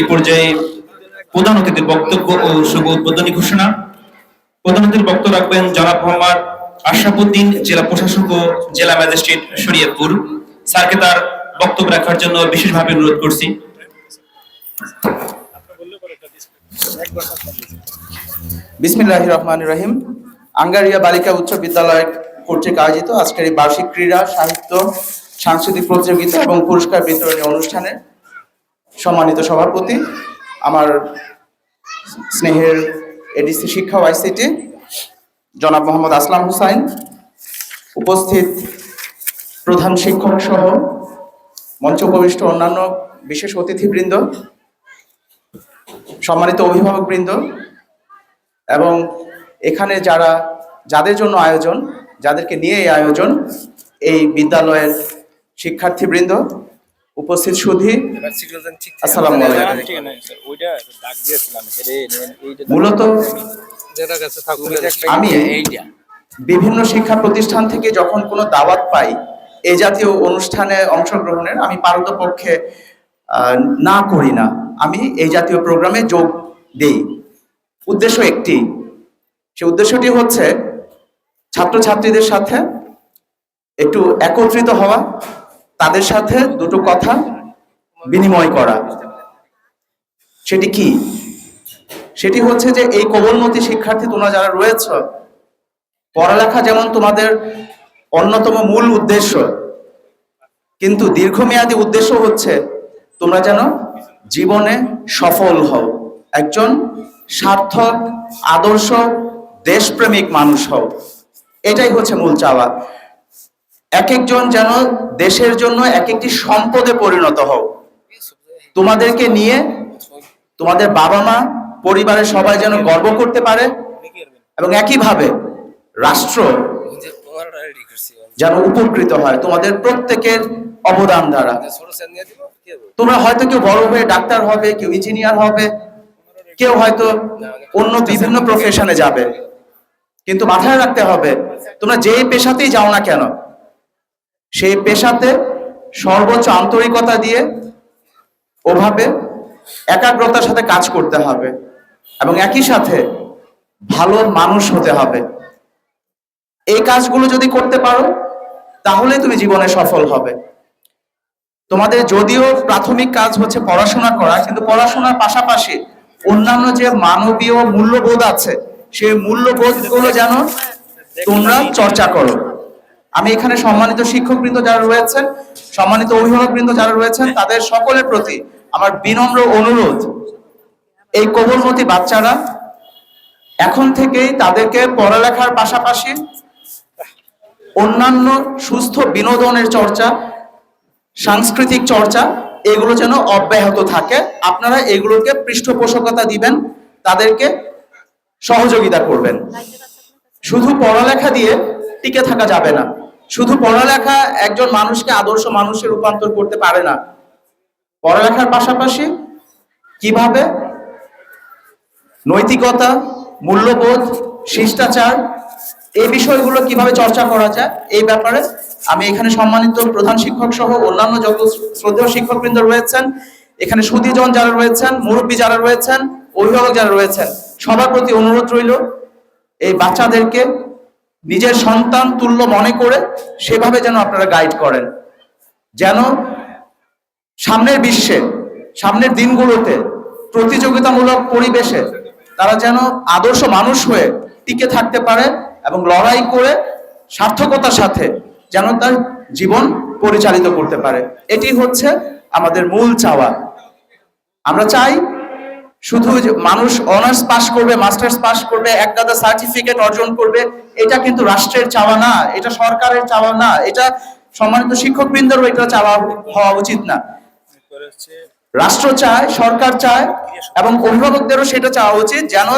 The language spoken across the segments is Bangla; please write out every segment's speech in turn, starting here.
এ পর্যায়ে প্রধান অতিথির বক্তব্য ও শুভ উদ্বোধনী ঘোষণা। প্রধান অতিথির বক্তব্য রাখবেন জনাব মোহাম্মদ আশরাফুদ্দিন, জেলা প্রশাসক ও জেলা ম্যাজিস্ট্রেট শরীয়তপুর। স্যারকে তার বক্তব্য রাখার জন্য বিশেষভাবে অনুরোধ করছি। বিসমিল্লাহ রহমান রহিম। আঙ্গারিয়া বালিকা উচ্চ বিদ্যালয় কর্তৃক আয়োজিত আজকের এই বার্ষিক ক্রীড়া, সাহিত্য, সাংস্কৃতিক প্রতিযোগিতা এবং পুরস্কার বিতরণী অনুষ্ঠানে সম্মানিত সভাপতি, আমার স্নেহের এডিসি শিক্ষা ওয়াইসিটি জনাব মোহাম্মদ আসলাম হুসাইন, উপস্থিত প্রধান শিক্ষক সহ মঞ্চ উপবিষ্ট অন্যান্য বিশেষ অতিথিবৃন্দ, সম্মানিত অভিভাবকবৃন্দ এবং এখানে যারা, যাদের জন্য আয়োজন, যাদেরকে নিয়ে এই আয়োজন, এই বিদ্যালয়ের শিক্ষার্থীবৃন্দ উপস্থিত সুধী। আসসালামু আলাইকুম। মূলত আমি বিভিন্ন শিক্ষা প্রতিষ্ঠান থেকে যখন কোনো দাওয়াত পাই এই জাতীয় অনুষ্ঠানে অংশগ্রহণের আমি আহ, না করি না। আমি এই জাতীয় প্রোগ্রামে যোগ দেই। উদ্দেশ্য একটি। সে উদ্দেশ্যটি হচ্ছে ছাত্রছাত্রীদের সাথে একটু একত্রিত হওয়া তাদের সাথে দুটো কথা বিনিময় করা। সেটি কি? সেটি হচ্ছে যে এই কোমলমতি শিক্ষার্থী তোমরা যারা রয়েছ, পড়ালেখা যেমন তোমাদের অন্যতম মূল উদ্দেশ্য, কিন্তু দীর্ঘমেয়াদী উদ্দেশ্য হচ্ছে তোমরা যেন জীবনে সফল হও, একজন সার্থক, আদর্শ, দেশপ্রেমিক মানুষ হও। এটাই হচ্ছে মূল চাওয়া। এক একজন যেন দেশের জন্য এক একটি সম্পদে পরিণত হও তোমাদেরকে নিয়ে তোমাদের বাবা মা পরিবারের সবাই যেন গর্ব করতে পারে এবং একইভাবে রাষ্ট্র যেন উপকৃত হয় তোমাদের প্রত্যেকের অবদান দ্বারা। তোমরা হয়তো কেউ বড় হয়ে ডাক্তার হবে, কেউ ইঞ্জিনিয়ার হবে, কেউ হয়তো অন্য বিভিন্ন প্রফেশনে যাবে। কিন্তু মাথায় রাখতে হবে, তোমরা যে পেশাতেই যাও না কেন সেই পেশাতে সর্বোচ্চ আন্তরিকতা দিয়ে ওভাবে একাগ্রতার সাথে কাজ করতে হবে এবং একই সাথে ভালো মানুষ হতে হবে। এই কাজগুলো যদি করতে পারো তাহলে তুমি জীবনে সফল হবে। তোমাদের যদিও প্রাথমিক কাজ হচ্ছে পড়াশোনা করা, কিন্তু পড়াশোনার পাশাপাশি অন্যান্য যে মানবীয় মূল্যবোধ আছে, সেই মূল্যবোধগুলো যেন তোমরা চর্চা করো। আমি এখানে সম্মানিত শিক্ষক শিক্ষকবৃন্দ যারা রয়েছেন, সম্মানিত অভিভাবকবৃন্দ যারা রয়েছেন, তাদের সকলের প্রতি আমার বিনম্র অনুরোধ। এই কোমলমতি বাচ্চারা, এখন থেকেই তাদেরকে পড়ালেখার পাশাপাশি অন্যান্য সুস্থ বিনোদনের চর্চা, সাংস্কৃতিক চর্চা, এগুলো যেন অব্যাহত থাকে। আপনারা এগুলোকে পৃষ্ঠপোষকতা দিবেন, তাদেরকে সহযোগিতা করবেন। শুধু পড়ালেখা দিয়ে টিকে থাকা যাবে না। শুধু পড়ালেখা একজন মানুষকে আদর্শ মানুষে রূপান্তর করতে পারে না। পড়ালেখার পাশাপাশি কীভাবে? নৈতিকতা, মূল্যবোধ, শিষ্টাচার, এই বিষয়গুলো কীভাবে চর্চা করা যায়, এই ব্যাপারে আমি এখানে সম্মানিত প্রধান শিক্ষক সহ অন্যান্য যত শ্রদ্ধেয় শিক্ষকবৃন্দ রয়েছেন, এখানে সুদীজন যারা রয়েছেন, মুরব্বী যারা রয়েছেন, অভিভাবক যারা রয়েছেন, সবার প্রতি অনুরোধ রইল, এই বাচ্চাদেরকে নিজের সন্তান তুল্য মনে করে সেভাবে যেন আপনারা গাইড করেন। যেন সামনের বিশ্বে, সামনের দিনগুলোতে প্রতিযোগিতামূলক পরিবেশে তারা যেন আদর্শ মানুষ হয়ে টিকে থাকতে পারে এবং লড়াই করে সার্থকতার সাথে যেন তার জীবন পরিচালিত করতে পারে। এটি হচ্ছে আমাদের মূল চাওয়া। আমরা চাই শুধু মানুষ অনার্স পাস করবে মাস্টার্স পাস করবে, এক গাদা সার্টিফিকেট অর্জন করবে, এটা কিন্তু রাষ্ট্রের চাওয়া না, এটা সরকারের চাওয়া না, এটা সম্মানিত শিক্ষকবৃন্দেরও এটা চাওয়া হওয়া উচিত না। রাষ্ট্র চায়, সরকার চায়, এবং অভিভাবকদেরও সেটা চাওয়া উচিত যেন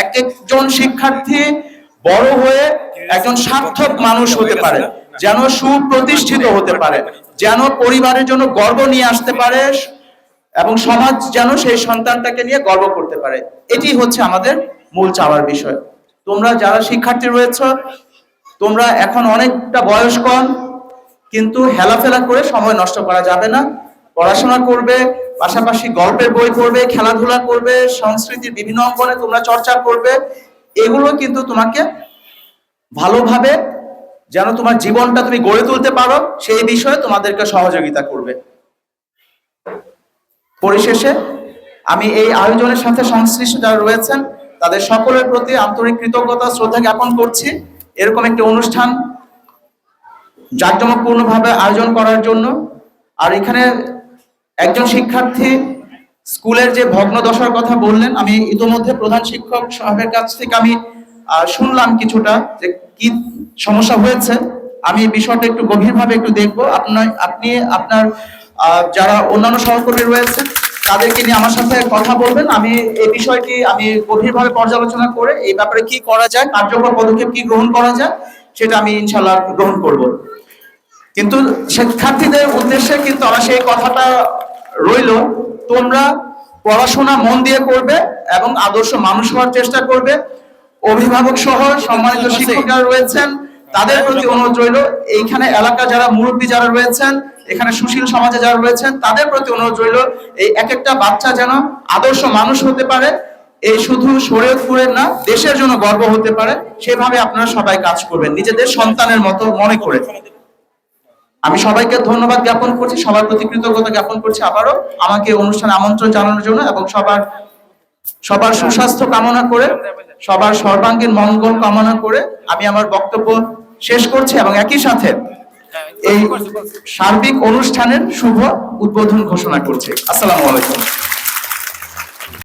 এক একজন শিক্ষার্থী বড় হয়ে একজন সার্থক মানুষ হতে পারে, যেন সুপ্রতিষ্ঠিত হতে পারে, যেন পরিবারের জন্য গর্ব নিয়ে আসতে পারে এবং সমাজ যেন সেই সন্তানটাকে নিয়ে গর্ব করতে পারে। এটি হচ্ছে আমাদের মূল চাওয়ার বিষয়। তোমরা যারা শিক্ষার্থী রয়েছ, তোমরা এখন অনেকটা বয়স কম কিন্তু হেলাফেলা করে সময় নষ্ট করা যাবে না। পড়াশোনা করবে, পাশাপাশি গল্পের বই পড়বে, খেলাধুলা করবে, সংস্কৃতির বিভিন্ন অঙ্গনে তোমরা চর্চা করবে। এগুলো কিন্তু তোমাকে ভালোভাবে যেন তোমার জীবনটা তুমি গড়ে তুলতে পারো, সেই বিষয়ে তোমাদেরকে সহযোগিতা করবে। পরিশেষে আমি এই আয়োজনের সাথে সংশ্লিষ্ট যারা রয়েছেন, তাদের সকলের প্রতি আন্তরিক কৃতজ্ঞতা, শ্রদ্ধা জ্ঞাপন করছি। এরকম একটি অনুষ্ঠান জাঁকজমকপূর্ণভাবে আয়োজন করার জন্য। আর এখানে একজন শিক্ষার্থী স্কুলের যে ভগ্ন দশার কথা বললেন, আমি ইতোমধ্যে প্রধান শিক্ষক সাহেবের কাছ থেকে আমি শুনলাম কিছুটা যে কি সমস্যা হয়েছে। আমি বিষয়টা একটু গভীরভাবে একটু দেখব। আপনার, আপনি, আপনার যারা অন্যান্য সহকর্মী রয়েছেন তাদেরকে নিয়ে আমার সাথে কথা বলবেন। আমি এই বিষয়টি আমি গভীরভাবে পর্যালোচনা করে এই ব্যাপারে কি করা যায় কার্যকর পদক্ষেপ কি গ্রহণ করা যায় সেটা আমি ইনশাল্লাহ গ্রহণ করব। কিন্তু শিক্ষার্থীদের উদ্দেশ্যে কিন্তু আমার সেই কথাটা রইল তোমরা পড়াশোনা মন দিয়ে করবে এবং আদর্শ মানুষ হওয়ার চেষ্টা করবে। অভিভাবক সহ সম্মানিত শিক্ষকরা রয়েছেন তাদের প্রতি অনুরোধ রইল এইখানে এলাকা যারা মুরব্বী যারা রয়েছেন এখানে সুশীল সমাজে যারা রয়েছেন, তাদের প্রতি অনুরোধ রইল, এই এক একটা বাচ্চা যেন আদর্শ মানুষ হতে পারে, এই শুধু শরীয়তপুরের না, দেশের জন্য গর্ব হতে পারে, সেভাবে আপনারা সবাই কাজ করবেন, নিজেদের সন্তানের মতো মনে করে। আমি সবাইকে ধন্যবাদ জ্ঞাপন করছি, সবার প্রতি কৃতজ্ঞতা জ্ঞাপন করছি আবারও, আমাকে অনুষ্ঠানে আমন্ত্রণ জানানোর জন্য এবং সবার সবার সুস্বাস্থ্য কামনা করে, সবার সর্বাঙ্গীন মঙ্গল কামনা করে আমি আমার বক্তব্য শেষ করছি এবং একই সাথে এই সার্বিক অনুষ্ঠানের শুভ উদ্বোধন ঘোষণা করছে। আসসালামু আলাইকুম।